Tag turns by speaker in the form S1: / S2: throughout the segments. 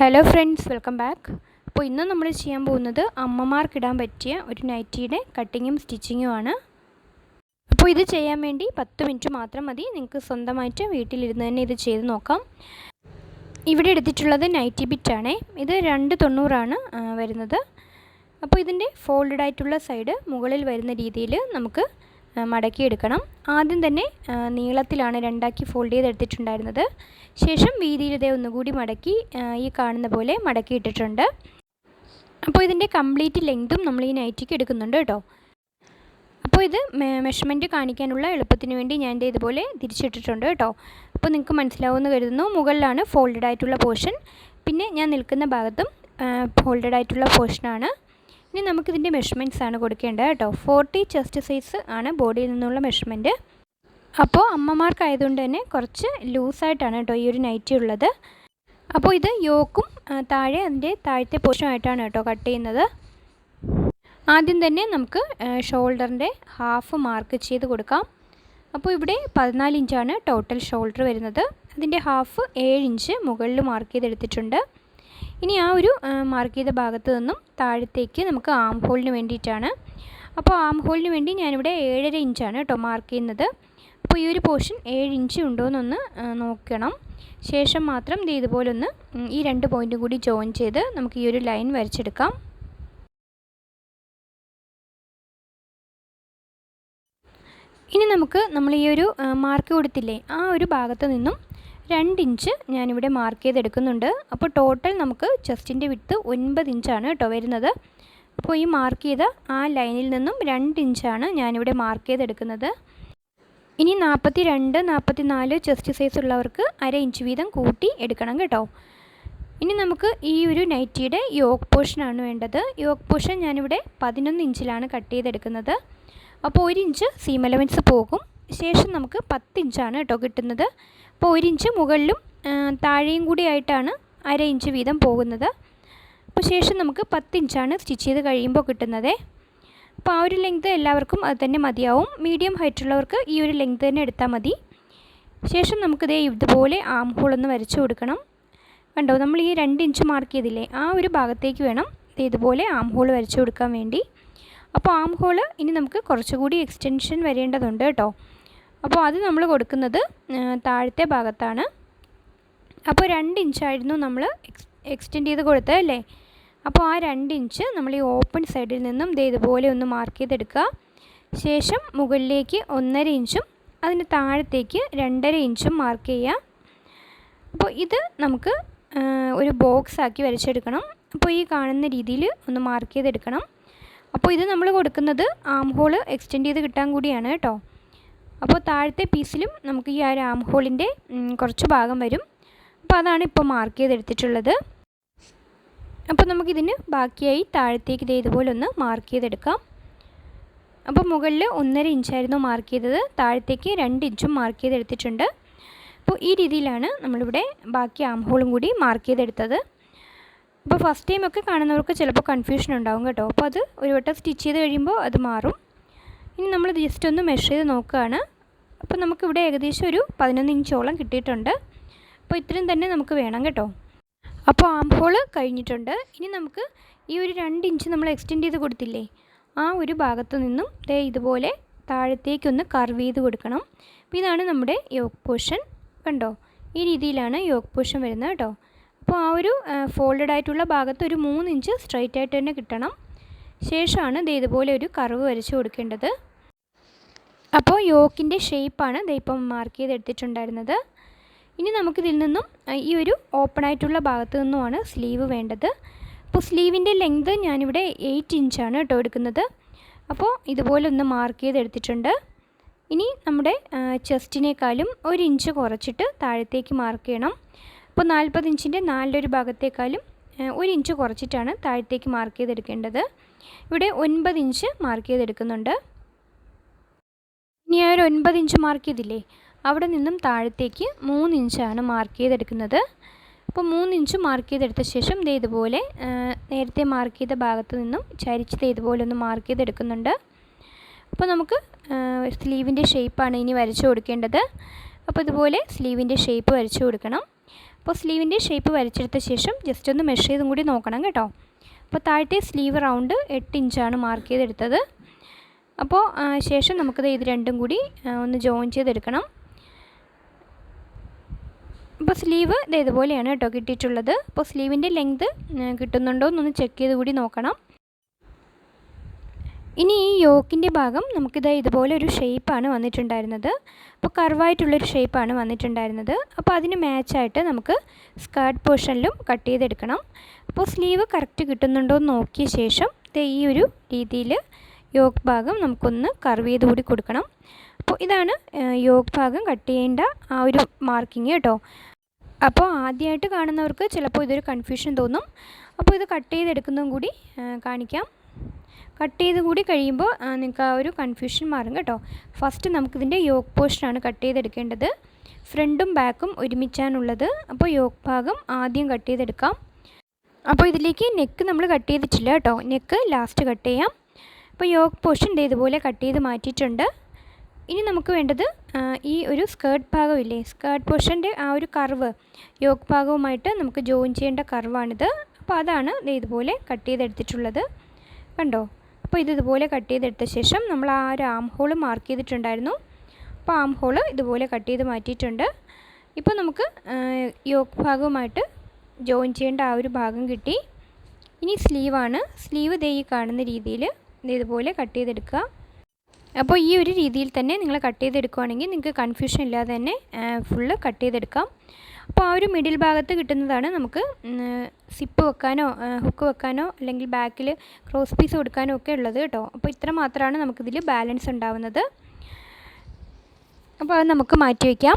S1: Hello friends welcome back അപ്പോൾ ഇന്ന് നമ്മൾ ചെയ്യാൻ പോകുന്നത് അമ്മമാർക്കിടാൻ പറ്റിയ ഒരു നൈറ്റിയുടെ കട്ടിങ്ങും സ്റ്റിച്ചിങ്ങും ആണ് അപ്പോൾ ഇത് ചെയ്യാൻ വേണ്ടി പത്ത് മിനിറ്റ് മാത്രം മതി. നിങ്ങൾക്ക് സ്വന്തമായിട്ട് വീട്ടിലിരുന്ന് തന്നെ ഇത് ചെയ്ത് നോക്കാം. ഇവിടെ എടുത്തിട്ടുള്ളത് നൈറ്റി ബിറ്റാണേ ഇത് രണ്ട് തൊണ്ണൂറാണ് വരുന്നത്. അപ്പോൾ ഇതിന്റെ ഫോൾഡഡ് ആയിട്ടുള്ള സൈഡ് മുകളിൽ വരുന്ന രീതിയിൽ നമുക്ക് മടക്കിയെടുക്കണം. ആദ്യം തന്നെ നീളത്തിലാണ് രണ്ടാക്കി ഫോൾഡ് ചെയ്തെടുത്തിട്ടുണ്ടായിരുന്നത്. ശേഷം വീതിയിൽ ഇതേ ഒന്നുകൂടി മടക്കി ഈ കാണുന്ന പോലെ മടക്കിയിട്ടിട്ടുണ്ട്. അപ്പോൾ ഇതിന്റെ കംപ്ലീറ്റ് ലെങ്തും നമ്മൾ ഈ നൈറ്റിക്ക് എടുക്കുന്നുണ്ട് കേട്ടോ. അപ്പോൾ ഇത് മെഷർമെന്റ് കാണിക്കാനുള്ള എളുപ്പത്തിന് വേണ്ടി ഞാൻ ഇത് ഇതുപോലെ തിരിച്ചിട്ടിട്ടുണ്ട് കേട്ടോ. അപ്പോൾ നിങ്ങൾക്ക് മനസ്സിലാവുമെന്ന് കരുതുന്നു. മുകളിലാണ് ഫോൾഡഡ് ആയിട്ടുള്ള പോർഷൻ പിന്നെ ഞാൻ നിൽക്കുന്ന ഭാഗത്തും ഫോൾഡഡ് ആയിട്ടുള്ള പോർഷനാണ് ഇനി നമുക്കിതിന്റെ മെഷർമെന്റ്സ് ആണ് കൊടുക്കേണ്ടത് കേട്ടോ. ഫോർട്ടി ചെസ്റ്റ് സൈസ് ആണ് ബോഡിയിൽ നിന്നുള്ള മെഷർമെന്റ് അപ്പോൾ അമ്മമാർക്കായതുകൊണ്ട് തന്നെ കുറച്ച് ലൂസായിട്ടാണ് കേട്ടോ ഈ ഒരു നൈറ്റി ഉള്ളത്. അപ്പോൾ ഇത് യോക്കും താഴെ അതിന്റെ താഴത്തെ പോർഷനായിട്ടാണ് കേട്ടോ കട്ട് ചെയ്യുന്നത്. ആദ്യം തന്നെ നമുക്ക് ഷോൾഡറിന്റെ ഹാഫ് മാർക്ക് ചെയ്ത് കൊടുക്കാം. അപ്പോൾ ഇവിടെ പതിനാല് ഇഞ്ചാണ് ടോട്ടൽ ഷോൾഡർ വരുന്നത്. അതിന്റെ ഹാഫ് ഏഴ് ഇഞ്ച് മുകളിൽ മാർക്ക് ചെയ്തെടുത്തിട്ടുണ്ട്. ഇനി ആ ഒരു മാർക്ക് ചെയ്ത ഭാഗത്ത് നിന്നും താഴത്തേക്ക് നമുക്ക് ആം ഹോളിന് വേണ്ടിയിട്ടാണ്. അപ്പോൾ ആം ഹോളിന് വേണ്ടി ഞാനിവിടെ ഏഴര ഇഞ്ചാണ് കേട്ടോ മാർക്ക് ചെയ്യുന്നത്. അപ്പോൾ ഈ ഒരു പോർഷൻ ഏഴ് ഇഞ്ച് ഉണ്ടോ എന്നൊന്ന് നോക്കണം. ശേഷം മാത്രം ദേ ഇതുപോലെ ഒന്ന് ഈ രണ്ട് പോയിന്റും കൂടി ജോയിൻ ചെയ്ത് നമുക്ക് ഈ ഒരു ലൈൻ വരച്ചെടുക്കാം. ഇനി നമുക്ക് നമ്മൾ ഈ ഒരു മാർക്ക് കൊടുത്തില്ലേ ആ ഒരു ഭാഗത്ത് നിന്നും രണ്ട് ഇഞ്ച് ഞാനിവിടെ മാർക്ക് ചെയ്തെടുക്കുന്നുണ്ട്. അപ്പോൾ ടോട്ടൽ നമുക്ക് ചെസ്റ്റിന്റെ വിത്ത് ഒൻപത് ഇഞ്ചാണ് കേട്ടോ വരുന്നത്. അപ്പോൾ ഈ മാർക്ക് ചെയ്ത ആ ലൈനിൽ നിന്നും രണ്ട് ഇഞ്ചാണ് ഞാനിവിടെ മാർക്ക് ചെയ്തെടുക്കുന്നത്. ഇനി നാൽപ്പത്തി രണ്ട് നാൽപ്പത്തി നാല് ചെസ്റ്റ് സൈസ് ഉള്ളവർക്ക് അര ഇഞ്ച് വീതം കൂട്ടി എടുക്കണം കേട്ടോ. ഇനി നമുക്ക് ഈ ഒരു നൈറ്റിയുടെ യോക്ക് പോർഷനാണ് വേണ്ടത്. യോക്ക് പോർഷൻ ഞാനിവിടെ പതിനൊന്ന് ഇഞ്ചിലാണ് കട്ട് ചെയ്തെടുക്കുന്നത്. അപ്പോൾ ഒരു ഇഞ്ച് സീം പോകും. ശേഷം നമുക്ക് പത്ത് ഇഞ്ചാണ് കേട്ടോ കിട്ടുന്നത്. അപ്പോൾ ഒരു ഇഞ്ച് മുകളിലും താഴെയും കൂടി ആയിട്ടാണ് അര ഇഞ്ച് വീതം പോകുന്നത്. അപ്പോൾ ശേഷം നമുക്ക് പത്ത് ഇഞ്ചാണ് സ്റ്റിച്ച് ചെയ്ത് കഴിയുമ്പോൾ കിട്ടുന്നത്. അപ്പോൾ ആ ഒരു ലെങ്ത് എല്ലാവർക്കും അത് തന്നെ മതിയാവും. മീഡിയം ഹൈറ്റ് ഉള്ളവർക്ക് ഈ ഒരു ലെങ്ത് തന്നെ എടുത്താൽ മതി. ശേഷം നമുക്കിതേ ഇതുപോലെ ആം ഹോൾ ഒന്ന് വരച്ചു കൊടുക്കണം. കണ്ടോ നമ്മൾ ഈ രണ്ട് ഇഞ്ച് മാർക്ക് ചെയ്തില്ലേ ആ ഒരു ഭാഗത്തേക്ക് വേണം ഇത് ഇതുപോലെ ആം ഹോൾ വരച്ചു കൊടുക്കാൻ വേണ്ടി. അപ്പോൾ ആം ഹോൾ ഇനി നമുക്ക് കുറച്ചുകൂടി എക്സ്റ്റൻഷൻ വരേണ്ടതുണ്ട് കേട്ടോ. അപ്പോൾ അത് നമ്മൾ കൊടുക്കുന്നത് താഴത്തെ ഭാഗത്താണ്. അപ്പോൾ രണ്ട് ഇഞ്ചായിരുന്നു നമ്മൾ എക്സ് എക്സ്റ്റെൻഡ് ചെയ്ത് കൊടുത്തത് അല്ലേ? അപ്പോൾ ആ രണ്ട് ഇഞ്ച് നമ്മൾ ഈ ഓപ്പൺ സൈഡിൽ നിന്നും ദേ ഇതുപോലെ ഒന്ന് മാർക്ക് ചെയ്തെടുക്കുക. ശേഷം മുകളിലേക്ക് ഒന്നര ഇഞ്ചും അതിന് താഴത്തേക്ക് രണ്ടര ഇഞ്ചും മാർക്ക് ചെയ്യുക. അപ്പോൾ ഇത് നമുക്ക് ഒരു ബോക്സ് ആക്കി വരച്ചെടുക്കണം. അപ്പോൾ ഈ കാണുന്ന രീതിയിൽ ഒന്ന് മാർക്ക് ചെയ്തെടുക്കണം. അപ്പോൾ ഇത് നമ്മൾ കൊടുക്കുന്നത് ആം ഹോൾ എക്സ്റ്റെൻഡ് ചെയ്ത് കിട്ടാൻ കൂടിയാണ് കേട്ടോ. അപ്പോൾ താഴത്തെ പീസിലും നമുക്ക് ഈ ആ ആം ഹോളിന്റെ കുറച്ച് ഭാഗം വരും. അപ്പോൾ അതാണ് ഇപ്പോൾ മാർക്ക് ചെയ്തെടുത്തിട്ടുള്ളത്. അപ്പോൾ നമുക്കിതിന് ബാക്കിയായി താഴത്തേക്ക് ഇത് ഇതുപോലെ ഒന്ന് മാർക്ക് ചെയ്തെടുക്കാം. അപ്പോൾ മുകളിൽ ഒന്നര ഇഞ്ചായിരുന്നു മാർക്ക് ചെയ്തത്. താഴത്തേക്ക് രണ്ട് ഇഞ്ചും മാർക്ക് ചെയ്തെടുത്തിട്ടുണ്ട്. അപ്പോൾ ഈ രീതിയിലാണ് നമ്മളിവിടെ ബാക്കി ആം ഹോളും കൂടി മാർക്ക് ചെയ്തെടുത്തത്. അപ്പോൾ ഫസ്റ്റ് ടൈം ഒക്കെ കാണുന്നവർക്ക് ചിലപ്പോൾ കൺഫ്യൂഷൻ ഉണ്ടാവും കേട്ടോ. അപ്പോൾ അത് ഒരു വട്ടം സ്റ്റിച്ച് ചെയ്ത് കഴിയുമ്പോൾ അത് മാറും. ഇനി നമ്മൾ ജസ്റ്റ് ഒന്ന് മെഷർ ചെയ്ത് നോക്കുകയാണ്. അപ്പോൾ നമുക്കിവിടെ ഏകദേശം ഒരു പതിനൊന്ന് ഇഞ്ചോളം കിട്ടിയിട്ടുണ്ട്. അപ്പോൾ ഇത്രയും തന്നെ നമുക്ക് വേണം കേട്ടോ. അപ്പോൾ ആം ഹോൾ കഴിഞ്ഞിട്ടുണ്ട്. ഇനി നമുക്ക് ഈ ഒരു രണ്ട് ഇഞ്ച് നമ്മൾ എക്സ്റ്റെൻഡ് ചെയ്ത് കൊടുത്തില്ലേ ആ ഒരു ഭാഗത്തു നിന്നും ദേ ഇതുപോലെ താഴത്തേക്കൊന്ന് കർവ് ചെയ്ത് കൊടുക്കണം. അപ്പോൾ ഇതാണ് നമ്മുടെ യോഗ പോഷൻ കണ്ടോ? ഈ രീതിയിലാണ് യോഗ പോഷൻ വരുന്നത് കേട്ടോ. അപ്പോൾ ആ ഒരു ഫോൾഡഡ് ആയിട്ടുള്ള ഭാഗത്ത് ഒരു മൂന്ന് ഇഞ്ച് സ്ട്രൈറ്റ് ആയിട്ട് തന്നെ കിട്ടണം. ശേഷമാണ് ദേ ഇതുപോലെ ഒരു കർവ് വരച്ച് കൊടുക്കേണ്ടത്. അപ്പോൾ യോക്കിന്റെ ഷേപ്പാണ് ദേ ഇപ്പം മാർക്ക് ചെയ്തെടുത്തിട്ടുണ്ടായിരുന്നത്. ഇനി നമുക്കിതിൽ നിന്നും ഈ ഒരു ഓപ്പൺ ആയിട്ടുള്ള ഭാഗത്തു നിന്നുമാണ് സ്ലീവ് വേണ്ടത്. അപ്പോൾ സ്ലീവിന്റെ ലെങ്ത് ഞാനിവിടെ എയ്റ്റ് ഇഞ്ചാണ് കേട്ടോ എടുക്കുന്നത്. അപ്പോൾ ഇതുപോലെ ഒന്ന് മാർക്ക് ചെയ്ത് ചെയ്തെടുത്തിട്ടുണ്ട്. ഇനി നമ്മുടെ ചെസ്റ്റിനേക്കാളും ഒരു ഇഞ്ച് കുറച്ചിട്ട് താഴത്തേക്ക് മാർക്ക് ചെയ്യണം. അപ്പോൾ നാൽപ്പത് ഇഞ്ചിന്റെ നാലിലൊരു ഭാഗത്തേക്കാളും ഒരു ഇഞ്ച് കുറച്ചിട്ടാണ് താഴത്തേക്ക് മാർക്ക് ചെയ്തെടുക്കേണ്ടത്. ഇവിടെ ഒൻപത് ഇഞ്ച് മാർക്ക് ചെയ്തെടുക്കുന്നുണ്ട്. ഇനി ആ ഒരു ഒൻപത് ഇഞ്ച് മാർക്ക് ചെയ്തില്ലേ? അവിടെ നിന്നും താഴത്തേക്ക് മൂന്ന് ഇഞ്ചാണ് മാർക്ക് ചെയ്തെടുക്കുന്നത്. അപ്പോൾ മൂന്ന് ഇഞ്ച് മാർക്ക് ചെയ്തെടുത്ത ശേഷം ദേ ഇതുപോലെ നേരത്തെ മാർക്ക് ചെയ്ത ഭാഗത്ത് നിന്നും ചരിച്ചത് ഇതുപോലെ ഒന്ന് മാർക്ക് ചെയ്തെടുക്കുന്നുണ്ട്. അപ്പോൾ നമുക്ക് സ്ലീവിന്റെ ഷേപ്പാണ് ഇനി വരച്ചു കൊടുക്കേണ്ടത്. അപ്പോൾ ഇതുപോലെ സ്ലീവിന്റെ ഷേപ്പ് വരച്ചു കൊടുക്കണം. അപ്പോൾ സ്ലീവിന്റെ ഷേപ്പ് വരച്ചെടുത്ത ശേഷം ജസ്റ്റ് ഒന്ന് മെഷർ ചെയ്തും കൂടി നോക്കണം കേട്ടോ. അപ്പോൾ താഴത്തെ സ്ലീവ് റൗണ്ട് എട്ട് ഇഞ്ചാണ് മാർക്ക് ചെയ്തെടുത്തത്. അപ്പോൾ ശേഷം നമുക്കത് ഇത് രണ്ടും കൂടി ഒന്ന് ജോയിൻ ചെയ്തെടുക്കണം. അപ്പോൾ സ്ലീവ് ഇത് ഇതുപോലെയാണ് കേട്ടോ കിട്ടിയിട്ടുള്ളത്. അപ്പോൾ സ്ലീവിന്റെ ലെങ്ത് കിട്ടുന്നുണ്ടോ എന്നൊന്ന് ചെക്ക് ചെയ്ത് കൂടി നോക്കണം. ഇനി ഈ യോക്കിന്റെ ഭാഗം നമുക്കിത് ഇതുപോലെ ഒരു ഷേപ്പാണ് വന്നിട്ടുണ്ടായിരുന്നത്. അപ്പോൾ കർവായിട്ടുള്ളൊരു ഷേപ്പാണ് വന്നിട്ടുണ്ടായിരുന്നത്. അപ്പോൾ അതിന് മാച്ചായിട്ട് നമുക്ക് സ്കേർട്ട് പോർഷനിലും കട്ട് ചെയ്തെടുക്കണം. അപ്പോൾ സ്ലീവ് കറക്റ്റ് കിട്ടുന്നുണ്ടോ എന്ന് നോക്കിയ ശേഷം ഈ ഒരു രീതിയിൽ യോക്ക് ഭാഗം നമുക്കൊന്ന് കർവ് ചെയ്ത് കൂടി കൊടുക്കണം. അപ്പോൾ ഇതാണ് യോക്ക് ഭാഗം കട്ട് ചെയ്യേണ്ട ആ ഒരു മാർക്കിങ് കേട്ടോ. അപ്പോൾ ആദ്യമായിട്ട് കാണുന്നവർക്ക് ചിലപ്പോൾ ഇതൊരു കൺഫ്യൂഷൻ തോന്നും. അപ്പോൾ ഇത് കട്ട് ചെയ്തെടുക്കുന്നതും കൂടി കാണിക്കാം. കട്ട് ചെയ്ത് കൂടി കഴിയുമ്പോൾ നിങ്ങൾക്ക് ആ ഒരു കൺഫ്യൂഷൻ മാറും കേട്ടോ. ഫസ്റ്റ് നമുക്കിതിന്റെ യോക്ക് പോർഷനാണ് കട്ട് ചെയ്തെടുക്കേണ്ടത്. ഫ്രണ്ടും ബാക്കും ഒരുമിച്ചാണുള്ളത്. അപ്പോൾ യോക്ക് ഭാഗം ആദ്യം കട്ട് ചെയ്തെടുക്കാം. അപ്പോൾ ഇതിലേക്ക് നെക്ക് നമ്മൾ കട്ട് ചെയ്തിട്ടില്ല കേട്ടോ. നെക്ക് ലാസ്റ്റ് കട്ട് ചെയ്യാം. അപ്പോൾ പോർഷൻ ഇതുപോലെ കട്ട് ചെയ്ത് മാറ്റിയിട്ടുണ്ട്. ഇനി നമുക്ക് വേണ്ടത് ഈ ഒരു സ്കേർട്ട് ഭാഗമില്ലേ സ്കേർട്ട് പോർഷന്റെ ആ ഒരു കർവ് യോക്ക് ഭാഗവുമായിട്ട് നമുക്ക് ജോയിൻ ചെയ്യേണ്ട കർവാണിത്. അപ്പോൾ അതാണ് ഇതുപോലെ കട്ട് ചെയ്തെടുത്തിട്ടുള്ളത്. കണ്ടോ? അപ്പോൾ ഇത് ഇതുപോലെ കട്ട് ചെയ്തെടുത്ത ശേഷം നമ്മൾ ആ ഒരു ആം ഹോൾ മാർക്ക് ചെയ്തിട്ടുണ്ടായിരുന്നു. അപ്പോൾ ആം ഹോൾ ഇതുപോലെ കട്ട് ചെയ്ത് മാറ്റിയിട്ടുണ്ട്. ഇപ്പോൾ നമുക്ക് യോക്ക് ഭാഗവുമായിട്ട് ജോയിൻ ചെയ്യേണ്ട ആ ഒരു ഭാഗം കിട്ടി. ഇനി സ്ലീവാണ്. സ്ലീവ് ദേ ഈ കാണുന്ന രീതിയിൽ ഇതുപോലെ കട്ട് ചെയ്തെടുക്കുക. അപ്പോൾ ഈ ഒരു രീതിയിൽ തന്നെ നിങ്ങൾ കട്ട് ചെയ്തെടുക്കുകയാണെങ്കിൽ നിങ്ങൾക്ക് കൺഫ്യൂഷൻ ഇല്ലാതെ തന്നെ ഫുള്ള് കട്ട് ചെയ്തെടുക്കാം. അപ്പോൾ ആ ഒരു മിഡിൽ ഭാഗത്ത് കിട്ടുന്നതാണ് നമുക്ക് സിപ്പ് വെക്കാനോ ഹുക്ക് വെക്കാനോ അല്ലെങ്കിൽ ബാക്കിൽ ക്രോസ് പീസ് കൊടുക്കാനോ ഒക്കെ ഉള്ളത് കേട്ടോ. അപ്പോൾ ഇത്ര മാത്രമാണ് നമുക്കിതിൽ ബാലൻസ് ഉണ്ടാവുന്നത്. അപ്പോൾ അത് നമുക്ക് മാറ്റി വയ്ക്കാം.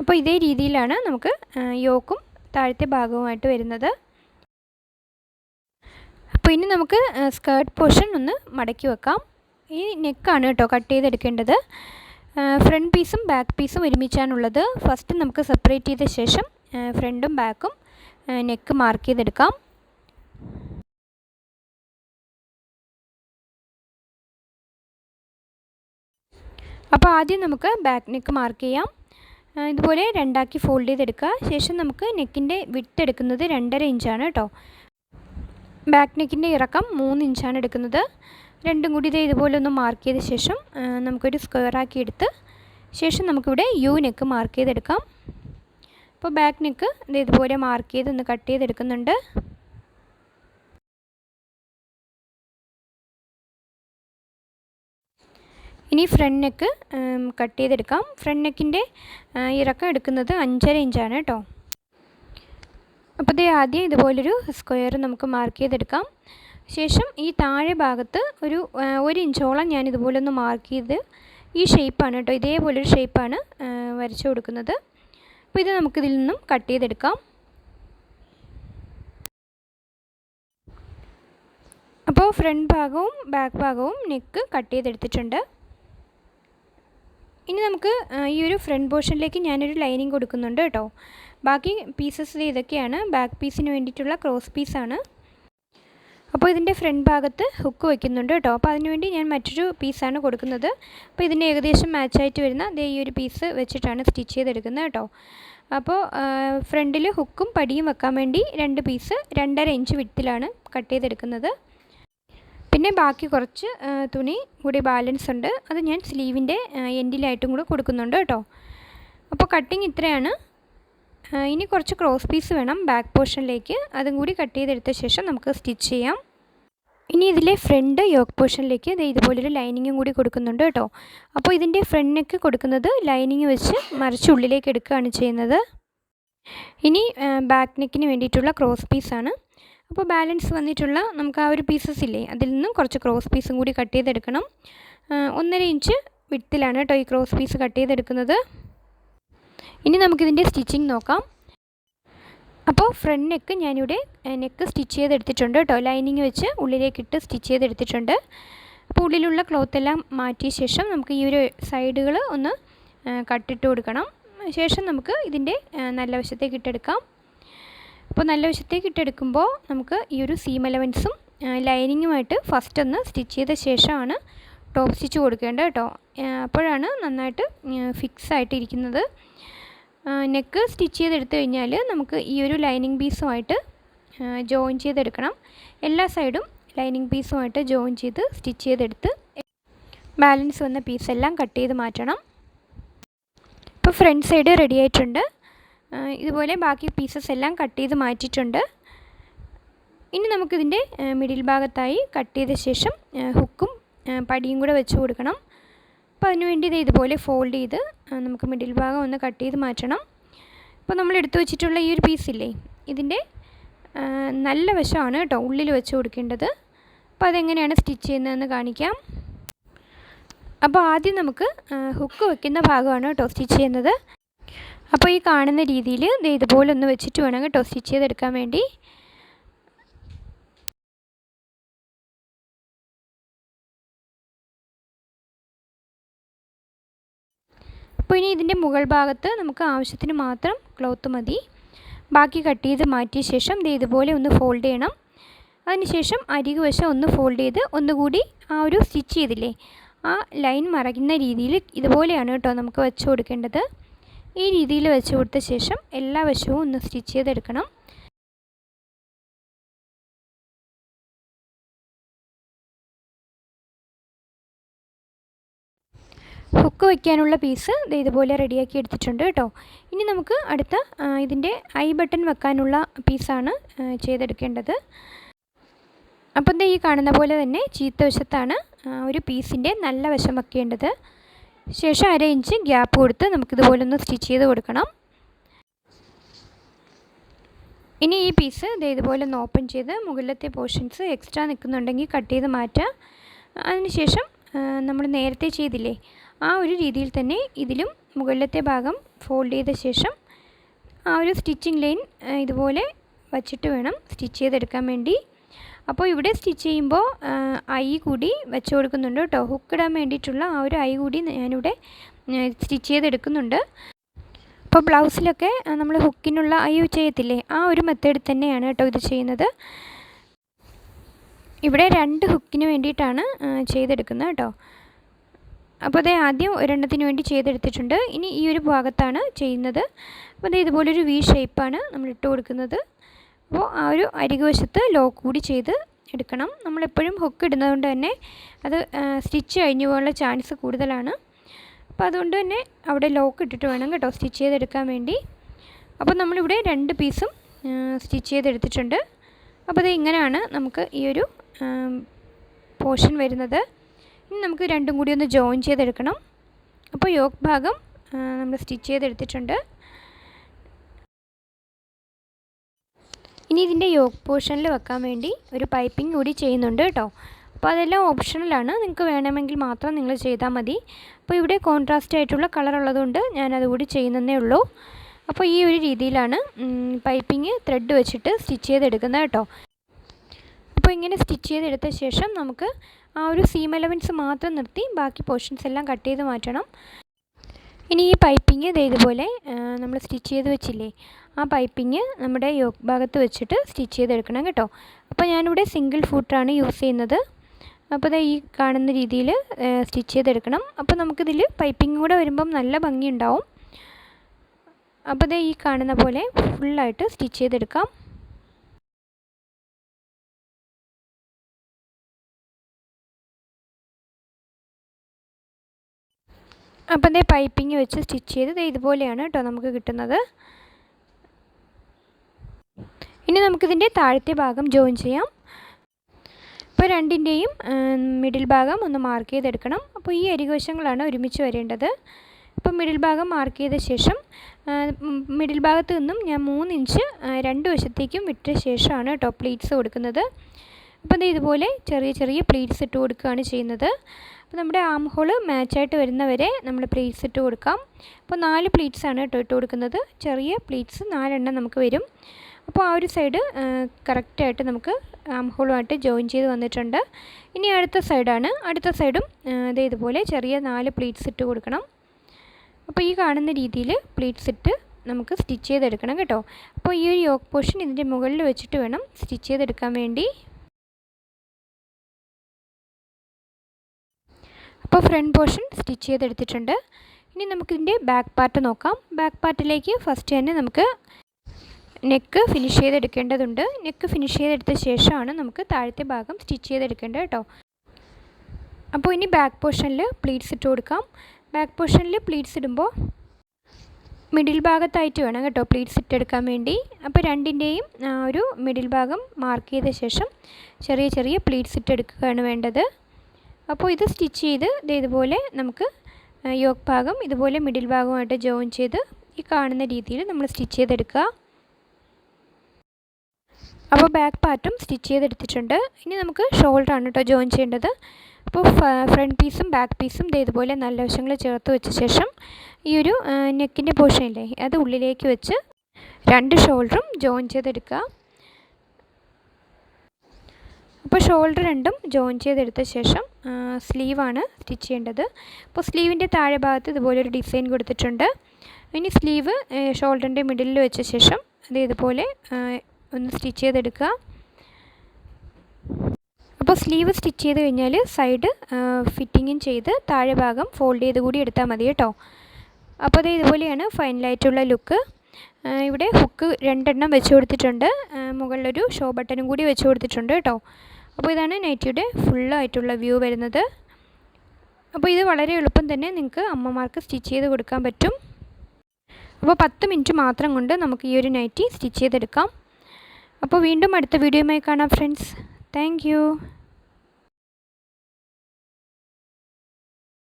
S1: അപ്പോൾ ഇതേ രീതിയിലാണ് നമുക്ക് യോക്കും താഴത്തെ ഭാഗവുമായിട്ട് വരുന്നത്. അപ്പോൾ ഇനി നമുക്ക് സ്കേർട്ട് പോർഷൻ ഒന്ന് മടക്കി വെക്കാം. ഈ നെക്കാണ് കേട്ടോ കട്ട് ചെയ്തെടുക്കേണ്ടത്. ഫ്രണ്ട് പീസും ബാക്ക് പീസും ഒരുമിച്ചാണുള്ളത്. ഫസ്റ്റ് നമുക്ക് സെപ്പറേറ്റ് ചെയ്ത ശേഷം ഫ്രണ്ടും ബാക്കും നെക്ക് മാർക്ക് ചെയ്തെടുക്കാം. അപ്പോൾ ആദ്യം നമുക്ക് ബാക്ക് നെക്ക് മാർക്ക് ചെയ്യാം. ഇതുപോലെ രണ്ടാക്കി ഫോൾഡ് ചെയ്തെടുക്കുക. ശേഷം നമുക്ക് നെക്കിന്റെ വിട്ട് എടുക്കുന്നത് രണ്ടര ഇഞ്ചാണ് കേട്ടോ. ബാക്ക് നെക്കിന്റെ ഇറക്കം മൂന്ന് ഇഞ്ചാണ് എടുക്കുന്നത്. രണ്ടും കൂടി ഇതേ ഇതുപോലെ ഒന്ന് മാർക്ക് ചെയ്ത ശേഷം നമുക്കൊരു സ്ക്വയർ ആക്കി എടുത്ത് ശേഷം നമുക്കിവിടെ യു നെക്ക് മാർക്ക് ചെയ്തെടുക്കാം. അപ്പോൾ ബാക്ക് നെക്ക് ഇത് ഇതുപോലെ മാർക്ക് ചെയ്ത് ഒന്ന് കട്ട് ചെയ്തെടുക്കുന്നുണ്ട്. ഇനി ഫ്രണ്ട് നെക്ക് കട്ട് ചെയ്തെടുക്കാം. ഫ്രണ്ട് നെക്കിന്റെ ഇറക്കം എടുക്കുന്നത് അഞ്ചര ഇഞ്ചാണ് കേട്ടോ. അപ്പോൾ ഇത് ആദ്യം ഇതുപോലൊരു സ്ക്വയർ നമുക്ക് മാർക്ക് ചെയ്തെടുക്കാം. ശേഷം ഈ താഴെ ഭാഗത്ത് ഒരു ഒരു ഇഞ്ചോളം ഞാൻ ഇതുപോലെ ഒന്ന് മാർക്ക് ചെയ്ത് ഈ ഷേപ്പാണ് കേട്ടോ ഇതേപോലൊരു ഷേപ്പാണ് വരച്ചു കൊടുക്കുന്നത്. അപ്പോൾ ഇത് നമുക്കിതിൽ നിന്നും കട്ട് ചെയ്തെടുക്കാം. അപ്പോൾ ഫ്രണ്ട് ഭാഗവും ബാക്ക് ഭാഗവും നെക്ക് കട്ട് ചെയ്തെടുത്തിട്ടുണ്ട്. ഇനി നമുക്ക് ഈ ഒരു ഫ്രണ്ട് പോർഷനിലേക്ക് ഞാനൊരു ലൈനിങ് കൊടുക്കുന്നുണ്ട് കേട്ടോ. ബാക്കി പീസസ് ഇതൊക്കെയാണ്. ബാക്ക് പീസിന് വേണ്ടിയിട്ടുള്ള ക്രോസ് പീസാണ് അപ്പോൾ ഇതിന്റെ ഫ്രണ്ട് ഭാഗത്ത് ഹുക്ക് വയ്ക്കുന്നുണ്ട് കേട്ടോ. അപ്പോൾ അതിനുവേണ്ടി ഞാൻ മറ്റൊരു പീസാണ് കൊടുക്കുന്നത്. അപ്പോൾ ഇതിന്റെ ഏകദേശം മാച്ചായിട്ട് വരുന്ന ദേ ഈ ഒരു പീസ് വെച്ചിട്ടാണ് സ്റ്റിച്ച് ചെയ്തെടുക്കുന്നത് കേട്ടോ. അപ്പോൾ ഫ്രണ്ടിൽ ഹുക്കും പടിയും വെക്കാൻ വേണ്ടി രണ്ട് പീസ് രണ്ടര ഇഞ്ച് വിട്ടിലാണ് കട്ട് ചെയ്തെടുക്കുന്നത്. പിന്നെ ബാക്കി കുറച്ച് തുണി കൂടി ബാലൻസ് ഉണ്ട്. അത് ഞാൻ സ്ലീവിന്റെ എൻഡിലായിട്ടും കൂടെ കൊടുക്കുന്നുണ്ട് കേട്ടോ. അപ്പോൾ കട്ടിങ് ഇത്രയാണ്. ഇനി കുറച്ച് ക്രോസ് പീസ് വേണം ബാക്ക് പോർഷനിലേക്ക് അതും കൂടി കട്ട് ചെയ്തെടുത്ത ശേഷം നമുക്ക് സ്റ്റിച്ച് ചെയ്യാം. ഇനി ഇതിലെ ഫ്രണ്ട് യോക്ക് പോർഷനിലേക്ക് ഇത് ഇതുപോലൊരു ലൈനിങ്ങും കൂടി കൊടുക്കുന്നുണ്ട് കേട്ടോ. അപ്പോൾ ഇതിന്റെ ഫ്രണ്ടിനൊക്കെ കൊടുക്കുന്നത് ലൈനിങ് വെച്ച് മറിച്ച് ഉള്ളിലേക്ക് എടുക്കുകയാണ് ചെയ്യുന്നത്. ഇനി ബാക്ക് നെക്കിന് വേണ്ടിയിട്ടുള്ള ക്രോസ് പീസാണ് അപ്പോൾ ബാലൻസ് വന്നിട്ടുള്ള നമുക്ക് ആ ഒരു പീസസ് ഇല്ലേ? അതിൽ നിന്നും കുറച്ച് ക്രോസ് പീസും കൂടി കട്ട് ചെയ്തെടുക്കണം. ഒന്നര ഇഞ്ച് വിട്ടിലാണ് കേട്ടോ ഈ ക്രോസ് പീസ് കട്ട് ചെയ്തെടുക്കുന്നത്. ഇനി നമുക്കിതിന്റെ സ്റ്റിച്ചിങ് നോക്കാം. അപ്പോൾ ഫ്രണ്ട് നെക്ക് ഞാനിവിടെ നെക്ക് സ്റ്റിച്ച് ചെയ്തെടുത്തിട്ടുണ്ട് കേട്ടോ ലൈനിങ് വെച്ച് ഉള്ളിലേക്കിട്ട് സ്റ്റിച്ച് ചെയ്തെടുത്തിട്ടുണ്ട്. അപ്പോൾ ഉള്ളിലുള്ള ക്ലോത്ത് എല്ലാം മാറ്റിയ ശേഷം നമുക്ക് ഈ ഒരു സൈഡുകൾ ഒന്ന് കട്ടിട്ട് കൊടുക്കണം. ശേഷം നമുക്ക് ഇതിന്റെ നല്ല വശത്തേക്ക് ഇട്ടെടുക്കാം. അപ്പോൾ നല്ല വശത്തേക്ക് ഇട്ടെടുക്കുമ്പോൾ നമുക്ക് ഈ ഒരു സീം അലവൻസും ലൈനിങ്ങുമായിട്ട് ഫസ്റ്റ് ഒന്ന് സ്റ്റിച്ച് ചെയ്ത ശേഷമാണ് ടോപ്പ് സ്റ്റിച്ച് കൊടുക്കേണ്ടത് കേട്ടോ. അപ്പോഴാണ് നന്നായിട്ട് ഫിക്സ് ആയിട്ടിരിക്കുന്നത്. നെക്ക് സ്റ്റിച്ച് ചെയ്തെടുത്തു കഴിഞ്ഞാൽ നമുക്ക് ഈ ഒരു ലൈനിങ് പീസുമായിട്ട് ജോയിൻ ചെയ്തെടുക്കണം. എല്ലാ സൈഡും ലൈനിങ് പീസുമായിട്ട് ജോയിൻ ചെയ്ത് സ്റ്റിച്ച് ചെയ്തെടുത്ത് ബാലൻസ് വന്ന പീസെല്ലാം കട്ട് ചെയ്ത് മാറ്റണം. ഇപ്പോൾ ഫ്രണ്ട് സൈഡ് റെഡി ആയിട്ടുണ്ട്. ഇതുപോലെ ബാക്കി പീസസ് എല്ലാം കട്ട് ചെയ്ത് മാറ്റിയിട്ടുണ്ട്. ഇനി നമുക്കിതിന്റെ മിഡിൽ ഭാഗത്തായി കട്ട് ചെയ്ത ശേഷം ഹുക്കും പടിയും കൂടെ വെച്ച് കൊടുക്കണം. അപ്പോൾ അതിനുവേണ്ടി ഇത് ഇതുപോലെ ഫോൾഡ് ചെയ്ത് നമുക്ക് മിഡിൽ ഭാഗം ഒന്ന് കട്ട് ചെയ്ത് മാറ്റണം. അപ്പോൾ നമ്മൾ എടുത്തു വെച്ചിട്ടുള്ള ഈ ഒരു പീസില്ലേ ഇതിന്റെ നല്ല വശമാണ് കേട്ടോ ഉള്ളിൽ വെച്ച് കൊടുക്കേണ്ടത്. അപ്പോൾ അതെങ്ങനെയാണ് സ്റ്റിച്ച് ചെയ്യുന്നതെന്ന് കാണിക്കാം. അപ്പോൾ ആദ്യം നമുക്ക് ഹുക്ക് വെക്കുന്ന ഭാഗമാണ് കേട്ടോ സ്റ്റിച്ച് ചെയ്യുന്നത്. അപ്പോൾ ഈ കാണുന്ന രീതിയിൽ ഇതുപോലെ ഒന്ന് വെച്ചിട്ട് വേണം കേട്ടോ സ്റ്റിച്ച് ചെയ്തെടുക്കാൻ വേണ്ടി. അപ്പോൾ ഇനി ഇതിന്റെ മുകൾ ഭാഗത്ത് നമുക്ക് ആവശ്യത്തിന് മാത്രം ക്ലോത്ത് മതി. ബാക്കി കട്ട് ചെയ്ത് മാറ്റിയ ശേഷം ദേ ഇതുപോലെ ഒന്ന് ഫോൾഡ് ചെയ്യണം. അതിനുശേഷം അരികു വശം ഒന്ന് ഫോൾഡ് ചെയ്ത് ഒന്നുകൂടി ആ ഒരു സ്റ്റിച്ച് ചെയ്തില്ലേ? ആ ലൈൻ മറയ്ക്കുന്ന രീതിയിൽ ഇതുപോലെയാണ് കേട്ടോ നമുക്ക് വെച്ച് കൊടുക്കേണ്ടത്. ഈ രീതിയിൽ വെച്ച് കൊടുത്ത ശേഷം എല്ലാ വശവും ഒന്ന് സ്റ്റിച്ച് ചെയ്തെടുക്കണം. ഹുക്ക് വയ്ക്കാനുള്ള പീസ് ഇതുപോലെ റെഡിയാക്കി എടുത്തിട്ടുണ്ട് കേട്ടോ. ഇനി നമുക്ക് അടുത്ത ഇതിന്റെ ഐ ബട്ടൺ വെക്കാനുള്ള പീസാണ് ചെയ്തെടുക്കേണ്ടത്. അപ്പം ഈ കാണുന്ന പോലെ തന്നെ ചീത്ത വശത്താണ് ഒരു പീസിന്റെ നല്ല വശം വെക്കേണ്ടത്. ശേഷം അര ഇഞ്ച് ഗ്യാപ്പ് കൊടുത്ത് നമുക്കിതുപോലെ ഒന്ന് സ്റ്റിച്ച് ചെയ്ത് കൊടുക്കണം. ഇനി ഈ പീസ് ഇതുപോലെ ഒന്ന് ഓപ്പൺ ചെയ്ത് മുകളിലത്തെ പോർഷൻസ് എക്സ്ട്രാ നിൽക്കുന്നുണ്ടെങ്കിൽ കട്ട് ചെയ്ത് മാറ്റാം. അതിനുശേഷം നമ്മൾ നേരത്തെ ചെയ്തില്ലേ ആ ഒരു രീതിയിൽ തന്നെ ഇതിലും മുകളിലത്തെ ഭാഗം ഫോൾഡ് ചെയ്ത ശേഷം ആ ഒരു സ്റ്റിച്ചിങ് ലൈൻ ഇതുപോലെ വച്ചിട്ട് വേണം സ്റ്റിച്ച് ചെയ്തെടുക്കാൻ വേണ്ടി. അപ്പോൾ ഇവിടെ സ്റ്റിച്ച് ചെയ്യുമ്പോൾ ഐ കൂടി വെച്ച് കൊടുക്കുന്നുണ്ട് കേട്ടോ. ഹുക്കിടാൻ വേണ്ടിയിട്ടുള്ള ആ ഒരു ഐ കൂടി ഞാനിവിടെ സ്റ്റിച്ച് ചെയ്തെടുക്കുന്നുണ്ട്. അപ്പോൾ ബ്ലൗസിലൊക്കെ നമ്മൾ ഹുക്കിനുള്ള ഐ ചെയ്യത്തില്ലേ? ആ ഒരു മെത്തേഡ് തന്നെയാണ് കേട്ടോ ഇത് ചെയ്യുന്നത്. ഇവിടെ രണ്ട് ഹുക്കിന് വേണ്ടിയിട്ടാണ് ചെയ്തെടുക്കുന്നത് കേട്ടോ. അപ്പോൾ അതേ ആദ്യം ഒരെണ്ണത്തിന് വേണ്ടി ചെയ്തെടുത്തിട്ടുണ്ട്. ഇനി ഈ ഒരു ഭാഗത്താണ് ചെയ്യുന്നത്. അപ്പോൾ അതേ ഇതുപോലൊരു വി ഷേപ്പാണ് നമ്മൾ ഇട്ട് കൊടുക്കുന്നത്. അപ്പോൾ ആ ഒരു അരികു വശത്ത് ലോക്ക് കൂടി ചെയ്ത് എടുക്കണം. നമ്മളെപ്പോഴും ഹുക്ക് ഇടുന്നതുകൊണ്ട് തന്നെ അത് സ്റ്റിച്ച് കഴിഞ്ഞു പോകാനുള്ള ചാൻസ് കൂടുതലാണ്. അപ്പോൾ അതുകൊണ്ട് തന്നെ അവിടെ ലോക്ക് ഇട്ടിട്ട് വേണം കേട്ടോ സ്റ്റിച്ച് ചെയ്തെടുക്കാൻ വേണ്ടി. അപ്പോൾ നമ്മളിവിടെ രണ്ട് പീസും സ്റ്റിച്ച് ചെയ്തെടുത്തിട്ടുണ്ട്. അപ്പോൾ അത് ഇങ്ങനെയാണ് നമുക്ക് ഈ ഒരു പോർഷൻ വരുന്നത്. ഇനി നമുക്ക് രണ്ടും കൂടി ഒന്ന് ജോയിൻ ചെയ്തെടുക്കണം. അപ്പോൾ യോക്ക് ഭാഗം നമ്മൾ സ്റ്റിച്ച് ചെയ്തെടുത്തിട്ടുണ്ട്. ഇനി ഇതിന്റെ യോക്ക് പോർഷനിൽ വെക്കാൻ വേണ്ടി ഒരു പൈപ്പിംഗ് കൂടി ചെയ്യുന്നുണ്ട് കേട്ടോ. അപ്പോൾ അതെല്ലാം ഓപ്ഷണലാണ്. നിങ്ങൾക്ക് വേണമെങ്കിൽ മാത്രം നിങ്ങൾ ചെയ്താൽ മതി. അപ്പോൾ ഇവിടെ കോൺട്രാസ്റ്റ് ആയിട്ടുള്ള കളർ ഉള്ളതുകൊണ്ട് ഞാൻ അതുകൂടി ചെയ്യുന്നതേ ഉള്ളൂ. അപ്പോൾ ഈ ഒരു രീതിയിലാണ് പൈപ്പിംഗ് ത്രെഡ് വെച്ചിട്ട് സ്റ്റിച്ച് ചെയ്തെടുക്കുന്നത് കേട്ടോ. അപ്പോൾ ഇങ്ങനെ സ്റ്റിച്ച് ചെയ്തെടുത്ത ശേഷം നമുക്ക് ആ ഒരു സീം എലവൻസ് മാത്രം നിർത്തി ബാക്കി പോർഷൻസ് എല്ലാം കട്ട് ചെയ്ത് മാറ്റണം. ഇനി ഈ പൈപ്പിംഗ് ഇതേതുപോലെ നമ്മൾ സ്റ്റിച്ച് ചെയ്ത് വെച്ചില്ലേ ആ പൈപ്പിങ് നമ്മുടെ യോക്ക് ഭാഗത്ത് വെച്ചിട്ട് സ്റ്റിച്ച് ചെയ്തെടുക്കണം കേട്ടോ. അപ്പോൾ ഞാനിവിടെ സിംഗിൾ ഫൂട്ടാണ് യൂസ് ചെയ്യുന്നത്. അപ്പോൾ ഈ കാണുന്ന രീതിയിൽ സ്റ്റിച്ച് ചെയ്തെടുക്കണം. അപ്പോൾ നമുക്കിതിൽ പൈപ്പിംഗ് കൂടെ വരുമ്പം നല്ല ഭംഗി ഉണ്ടാവും അപ്പോൾ ഈ കാണുന്ന പോലെ ഫുള്ളായിട്ട് സ്റ്റിച്ച് ചെയ്തെടുക്കാം. അപ്പം ദേ പൈപ്പിംഗ് വെച്ച് സ്റ്റിച്ച് ചെയ്ത് ഇതുപോലെയാണ് കേട്ടോ നമുക്ക് കിട്ടുന്നത്. ഇനി നമുക്കിതിന്റെ താഴത്തെ ഭാഗം ജോയിൻ ചെയ്യാം. അപ്പോൾ രണ്ടിന്റെയും മിഡിൽ ഭാഗം ഒന്ന് മാർക്ക് ചെയ്തെടുക്കണം. അപ്പോൾ ഈ അരികോശങ്ങളാണ് ഒരുമിച്ച് വരേണ്ടത്. അപ്പോൾ മിഡിൽ ഭാഗം മാർക്ക് ചെയ്ത ശേഷം മിഡിൽ ഭാഗത്ത് നിന്നും ഞാൻ മൂന്ന് ഇഞ്ച് രണ്ട് വശത്തേക്കും വിട്ട ശേഷമാണ് കേട്ടോ പ്ലീറ്റ്സ് കൊടുക്കുന്നത്. അപ്പോൾ ഇതുപോലെ ചെറിയ ചെറിയ പ്ലീറ്റ്സ് ഇട്ട് കൊടുക്കുകയാണ് ചെയ്യുന്നത്. അപ്പോൾ നമ്മുടെ ആം ഹോൾ മാച്ചായിട്ട് വരുന്നവരെ നമ്മൾ പ്ലീറ്റ്സ് ഇട്ട് കൊടുക്കാം. അപ്പോൾ നാല് പ്ലീറ്റ്സാണ് കേട്ടോ ഇട്ട് കൊടുക്കുന്നത്. ചെറിയ പ്ലീറ്റ്സ് നാലെണ്ണം നമുക്ക് വരും. അപ്പോൾ ആ ഒരു സൈഡ് കറക്റ്റായിട്ട് നമുക്ക് ആം ഹോളുമായിട്ട് ജോയിൻ ചെയ്ത് വന്നിട്ടുണ്ട്. ഇനി അടുത്ത സൈഡാണ്. അടുത്ത സൈഡും അതേ ഇതുപോലെ ചെറിയ നാല് പ്ലീറ്റ്സ് ഇട്ട് കൊടുക്കണം. അപ്പോൾ ഈ കാണുന്ന രീതിയിൽ പ്ലീറ്റ്സ് ഇട്ട് നമുക്ക് സ്റ്റിച്ച് ചെയ്തെടുക്കണം കേട്ടോ. അപ്പോൾ ഈ ഒരു യോക്ക് പോർഷൻ ഇതിന്റെ മുകളിൽ വെച്ചിട്ട് വേണം സ്റ്റിച്ച് ചെയ്തെടുക്കാൻ വേണ്ടി. അപ്പോൾ ഫ്രണ്ട് പോർഷൻ സ്റ്റിച്ച് ചെയ്തെടുത്തിട്ടുണ്ട്. ഇനി നമുക്കിതിന്റെ ബാക്ക് പാർട്ട് നോക്കാം. ബാക്ക് പാർട്ടിലേക്ക് ഫസ്റ്റ് തന്നെ നമുക്ക് നെക്ക് ഫിനിഷ് ചെയ്തെടുക്കേണ്ടതുണ്ട്. നെക്ക് ഫിനിഷ് ചെയ്തെടുത്ത ശേഷമാണ് നമുക്ക് താഴത്തെ ഭാഗം സ്റ്റിച്ച് ചെയ്തെടുക്കേണ്ടത് കേട്ടോ. അപ്പോൾ ഇനി ബാക്ക് പോർഷനിൽ പ്ലീറ്റ്സ് ഇട്ട് കൊടുക്കാം. ബാക്ക് പോർഷനിൽ പ്ലീറ്റ്സ് ഇടുമ്പോൾ മിഡിൽ ഭാഗത്തായിട്ട് വേണം കേട്ടോ പ്ലീറ്റ്സ് ഇട്ടെടുക്കാൻ വേണ്ടി. അപ്പോൾ രണ്ടിന്റെയും ഒരു മിഡിൽ ഭാഗം മാർക്ക് ചെയ്ത ശേഷം ചെറിയ ചെറിയ പ്ലീറ്റ്സ് ഇട്ടെടുക്കുകയാണ് വേണ്ടത്. അപ്പോൾ ഇത് സ്റ്റിച്ച് ചെയ്ത് ഇതുപോലെ നമുക്ക് യോക്ക് ഭാഗം ഇതുപോലെ മിഡിൽ ഭാഗമായിട്ട് ജോയിൻ ചെയ്ത് ഈ കാണുന്ന രീതിയിൽ നമ്മൾ സ്റ്റിച്ച് ചെയ്തെടുക്കുക. അപ്പോൾ ബാക്ക് പാർട്ടും സ്റ്റിച്ച് ചെയ്തെടുത്തിട്ടുണ്ട്. ഇനി നമുക്ക് ഷോൾഡർ ആണ് കേട്ടോ ജോയിൻ ചെയ്യേണ്ടത്. അപ്പോൾ ഫ്രണ്ട് പീസും ബാക്ക് പീസും ഇതേപോലെ നല്ല വശങ്ങൾ ചേർത്ത് വെച്ച ശേഷം ഈ ഒരു നെക്കിന്റെ പോർഷൻ ഇല്ലേ അത് ഉള്ളിലേക്ക് വെച്ച് രണ്ട് ഷോൾഡറും ജോയിൻ ചെയ്തെടുക്കുക അപ്പോൾ ഷോൾഡർ രണ്ടും ജോയിൻ ചെയ്തെടുത്ത ശേഷം സ്ലീവാണ് സ്റ്റിച്ച് ചെയ്യേണ്ടത്. അപ്പോൾ സ്ലീവിന്റെ താഴെ ഭാഗത്ത് ഇതുപോലെ ഒരു ഡിസൈൻ കൊടുത്തിട്ടുണ്ട്. ഇനി സ്ലീവ് ഷോൾഡറിന്റെ മിഡിലിൽ വെച്ച ശേഷം അത് ഇതുപോലെ ഒന്ന് സ്റ്റിച്ച് ചെയ്തെടുക്കുക. അപ്പോൾ സ്ലീവ് സ്റ്റിച്ച് ചെയ്ത് കഴിഞ്ഞാൽ സൈഡ് ഫിറ്റിങ്ങും ചെയ്ത് താഴെ ഭാഗം ഫോൾഡ് ചെയ്ത് കൂടി എടുത്താൽ മതി കേട്ടോ. അപ്പോൾ അത് ഇതുപോലെയാണ് ഫൈനലായിട്ടുള്ള ലുക്ക്. ഇവിടെ ഹുക്ക് രണ്ടെണ്ണം വെച്ച് കൊടുത്തിട്ടുണ്ട്. മുകളിലൊരു ഷോ ബട്ടനും കൂടി വെച്ച് കൊടുത്തിട്ടുണ്ട് കേട്ടോ. അപ്പോൾ ഇതാണ് നൈറ്റിയുടെ ഫുള്ളായിട്ടുള്ള വ്യൂ വരുന്നത്. അപ്പോൾ ഇത് വളരെ എളുപ്പം തന്നെ നിങ്ങൾക്ക് അമ്മമാർക്ക് സ്റ്റിച്ച് ചെയ്ത് കൊടുക്കാൻ പറ്റും. അപ്പോൾ പത്ത് മിനിറ്റ് മാത്രം കൊണ്ട് നമുക്ക് ഈ ഒരു നൈറ്റി സ്റ്റിച്ച് ചെയ്തെടുക്കാം. അപ്പോൾ വീണ്ടും അടുത്ത വീഡിയോയുമായി കാണാം ഫ്രണ്ട്സ് താങ്ക്